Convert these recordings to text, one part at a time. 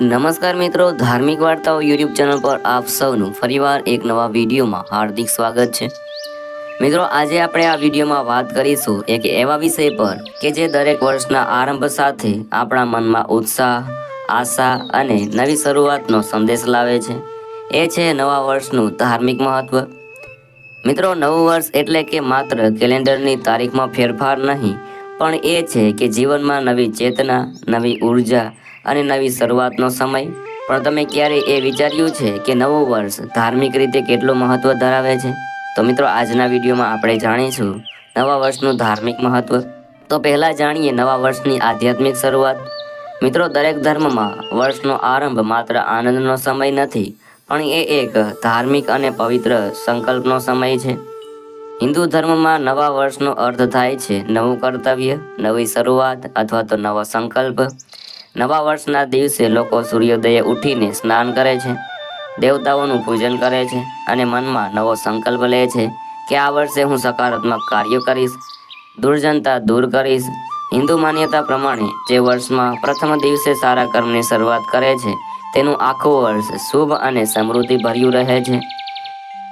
નમસ્કાર મિત્રો, ધાર્મિક વાર્તાઓ યુટ્યુબ ચેનલ પર આપ સૌનું ફરીવાર એક નવા વિડીયોમાં હાર્દિક સ્વાગત છે. મિત્રો, આજે આપણે આ વિડીયોમાં વાત કરીશું એક એવા વિષય પર કે જે દરેક વર્ષના આરંભ સાથે આપણા મનમાં ઉત્સાહ, આશા અને નવી શરૂઆતનો સંદેશ લાવે છે. એ છે નવા વર્ષનું ધાર્મિક મહત્વ. મિત્રો, નવું વર્ષ એટલે કે માત્ર કેલેન્ડરની તારીખમાં ફેરફાર નહીં પણ એ છે કે જીવનમાં નવી ચેતના, નવી ઊર્જા અને નવી શરૂઆતનો સમય. પણ તમે ક્યારે એ વિચાર્યું છે કે નવું વર્ષ ધાર્મિક રીતે કેટલું મહત્વ ધરાવે છે? તો મિત્રો, આજના વિડીયોમાં આપણે જાણીશું નવા વર્ષનું ધાર્મિક મહત્વ. તો પહેલાં જાણીએ નવા વર્ષની આધ્યાત્મિક શરૂઆત. મિત્રો, દરેક ધર્મમાં વર્ષનો આરંભ માત્ર આનંદનો સમય નથી, પણ એ એક ધાર્મિક અને પવિત્ર સંકલ્પનો સમય છે. હિન્દુ ધર્મમાં નવા વર્ષનો અર્થ થાય છે નવું કર્તવ્ય, નવી શરૂઆત અથવા તો નવો સંકલ્પ. નવા વર્ષના દિવસે લોકો સૂર્યોદયે ઉઠીને સ્નાન કરે છે, દેવતાઓનું પૂજન કરે છે અને મનમાં નવો સંકલ્પ લે છે કે આ વર્ષે હું સકારાત્મક કાર્યો કરીશ, દુર્જનતા દૂર કરીશ. હિન્દુ માન્યતા પ્રમાણે જે વર્ષમાં પ્રથમ દિવસે સારા કર્મની શરૂઆત કરે છે, તેનું આખું વર્ષ શુભ અને સમૃદ્ધિ ભર્યું રહે છે.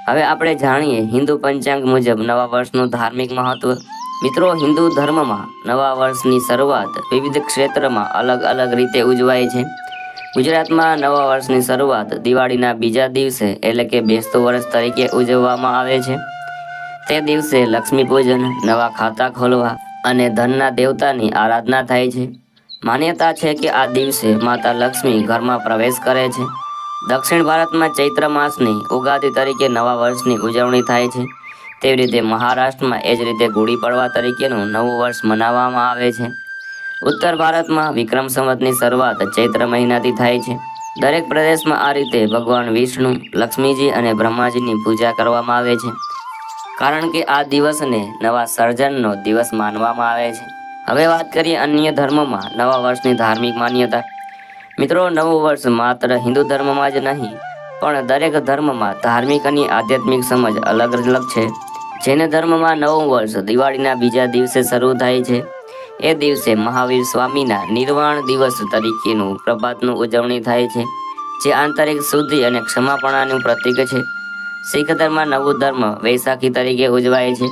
હવે આપણે જાણીએ હિન્દુ પંચાંગ મુજબ નવા વર્ષનું ધાર્મિક મહત્વ. મિત્રો, હિન્દુ ધર્મમાં નવા વર્ષની શરૂઆત વિવિધ ક્ષેત્રમાં અલગ અલગ રીતે ઉજવાય છે. ગુજરાતમાં નવા વર્ષની શરૂઆત દિવાળીના બીજા દિવસે એટલે કે બેસતું વર્ષ તરીકે ઉજવવામાં આવે છે. તે દિવસે લક્ષ્મી પૂજન, નવા ખાતા ખોલવા અને ધનના દેવતાની આરાધના થાય છે. માન્યતા છે કે આ દિવસે માતા લક્ષ્મી ઘરમાં પ્રવેશ કરે છે. દક્ષિણ ભારતમાં ચૈત્ર માસની ઉગાદી તરીકે નવા વર્ષની ઉજવણી થાય છે. તેવી રીતે મહારાષ્ટ્રમાં એ જ રીતે ગુડી પડવા તરીકેનું નવું વર્ષ મનાવવામાં આવે છે. ઉત્તર ભારતમાં વિક્રમ સંવતની શરૂઆત ચૈત્ર મહિનાથી થાય છે. દરેક પ્રદેશમાં આ રીતે ભગવાન વિષ્ણુ, લક્ષ્મીજી અને બ્રહ્માજીની પૂજા કરવામાં આવે છે. કારણ કે આ દિવસને નવા સર્જનનો દિવસ માનવામાં આવે છે. હવે વાત કરીએ અન્ય ધર્મોમાં નવા વર્ષની ધાર્મિક માન્યતા. મિત્રો, નવું વર્ષ માત્ર હિન્દુ ધર્મમાં જ નહીં, પણ દરેક ધર્મમાં ધાર્મિક અને આધ્યાત્મિક સમજ અલગ અલગ છે. જૈન ધર્મમાં નવું વર્ષ દિવાળીના બીજા દિવસે શરૂ થાય છે, એ દિવસે મહાવીર સ્વામીના નિર્વાણ દિવસ તરીકેનું પ્રભાતનું ઉજવણી થાય છે, જે આંતરિક શુદ્ધિ અને ક્ષમાપણાનું પ્રતીક છે. શીખ ધર્મમાં નવું ધર્મ વૈશાખી તરીકે ઉજવાય છે.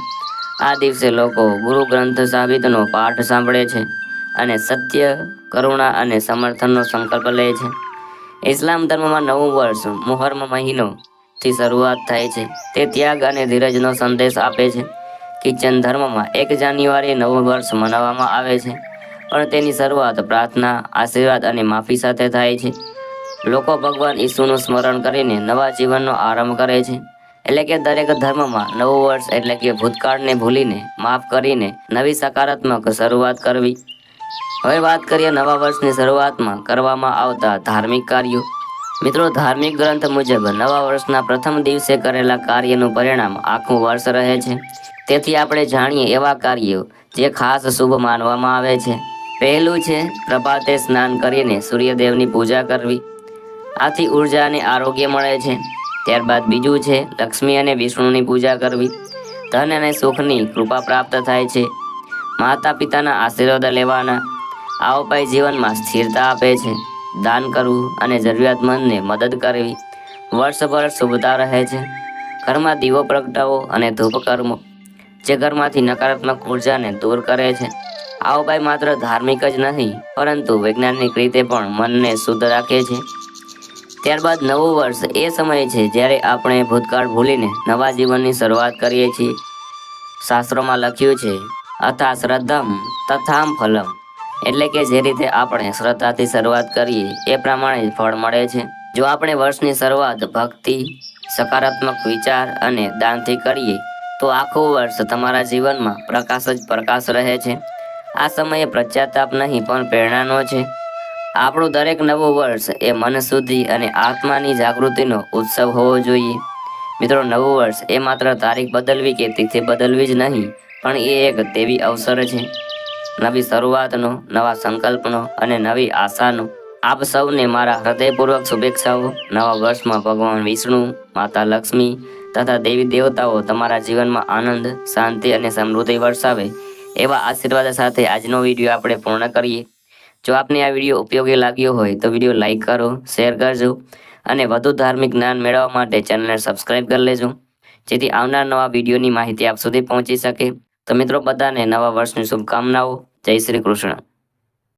આ દિવસે લોકો ગુરુ ગ્રંથ સાહિબનો પાઠ સાંભળે છે. અને સત્ય, કરુણા અને સમર્થનનો સંકલ્પ લે છે. ઇસ્લામ ધર્મમાં નવું વર્ષ, મુહર્મ મહિનોથી શરૂઆત થાય છે. તે ત્યાગ અને ધીરજનો સંદેશ આપે છે કિચન ધર્મમાં એક જાન્યુઆરી નવું વર્ષ મનાવવામાં આવે છે. પણ તેની શરૂઆત પ્રાર્થના, આશીર્વાદ અને માફી સાથે થાય છે. લોકો ભગવાન ઈસુનું સ્મરણ કરીને નવા જીવનનો આરંભ કરે છે. એટલે કે દરેક ધર્મમાં નવું વર્ષ એટલે કે ભૂતકાળને ભૂલીને, માફ કરીને નવી સકારાત્મક શરૂઆત કરવી. હવે વાત કરીએ નવા વર્ષની શરૂઆતમાં કરવામાં આવતા ધાર્મિક કાર્યો. મિત્રો, ધાર્મિક ગ્રંથ મુજબ નવા વર્ષના પ્રથમ દિવસે કરેલા કાર્યનું પરિણામ આખું વર્ષ રહે છે. તેથી આપણે જાણીએ એવા કાર્યો જે ખાસ શુભ માનવામાં આવે છે. પહેલું છે, પ્રભાતે સ્નાન કરીને સૂર્યદેવની પૂજા કરવી. આથી ઊર્જા અને આરોગ્ય મળે છે. ત્યારબાદ બીજું છે, લક્ષ્મી અને વિષ્ણુની પૂજા કરવી. ધન અને સુખની કૃપા પ્રાપ્ત થાય છે. માતા પિતાના આશીર્વાદ લેવાના. આ ઉપાય જીવનમાં સ્થિરતા આપે છે. દાન કરવું અને જરૂરિયાતમંદને મદદ કરવી વર્ષભર શુભતા રહે છે. ઘરમાં દીવો પ્રગટાવો અને ધૂપ કર્મો જે ઘરમાંથી નકારાત્મક ઉર્જાને દૂર કરે છે. આ ઉપાય માત્ર ધાર્મિક જ નહીં, પરંતુ વૈજ્ઞાનિક રીતે પણ મનને શુદ્ધ રાખે છે. ત્યારબાદ નવું વર્ષ એ સમય છે જ્યારે આપણે ભૂતકાળ ભૂલીને નવા જીવનની શરૂઆત કરીએ છીએ. શાસ્ત્રોમાં લખ્યું છે અથા શ્રદ્ધમ તથામ ફલમ. એટલે કે જે રીતે આપણે શ્રદ્ધાથી શરૂઆત કરીએ, એ પ્રમાણે જ ફળ મળે છે. જો આપણે વર્ષની શરૂઆત ભક્તિ, સકારાત્મક વિચાર અને દાનથી કરીએ, તો આખું વર્ષ તમારા જીવનમાં પ્રકાશ જ પ્રકાશ રહે છે. આ સમયે પશ્ચાતાપ નહીં, પણ પ્રેરણાનો છે. આપણું દરેક નવું વર્ષ એ મન શુદ્ધિ અને આત્માની જાગૃતિનો ઉત્સવ હોવો જોઈએ. મિત્રો, નવું વર્ષ એ માત્ર તારીખ બદલવી કે તિથિ બદલવી જ નહીં પણ એ એક તેવી અવસર છે. નવી શરૂઆતનો, નવા સંકલ્પનો અને નવી આશાનો. આપ સૌને મારા હૃદયપૂર્વક શુભેચ્છાઓ. નવા વર્ષમાં ભગવાન વિષ્ણુ, માતા લક્ષ્મી તથા દેવી દેવતાઓ તમારા જીવનમાં આનંદ, શાંતિ અને સમૃદ્ધિ વરસાવે. એવા આશીર્વાદ સાથે આજનો વીડિયો આપણે પૂર્ણ કરીએ. જો આપને આ વીડિયો ઉપયોગી લાગ્યો હોય તો વીડિયો લાઇક કરો, શેર કરજો અને વધુ ધાર્મિક જ્ઞાન મેળવવા માટે ચેનલને સબસ્ક્રાઈબ કરી લેજો. જેથી આવનાર નવા વિડીયોની માહિતી આપ સુધી પહોંચી શકે. તો મિત્રો બધાને નવા વર્ષની શુભકામનાઓ. જય શ્રી કૃષ્ણ.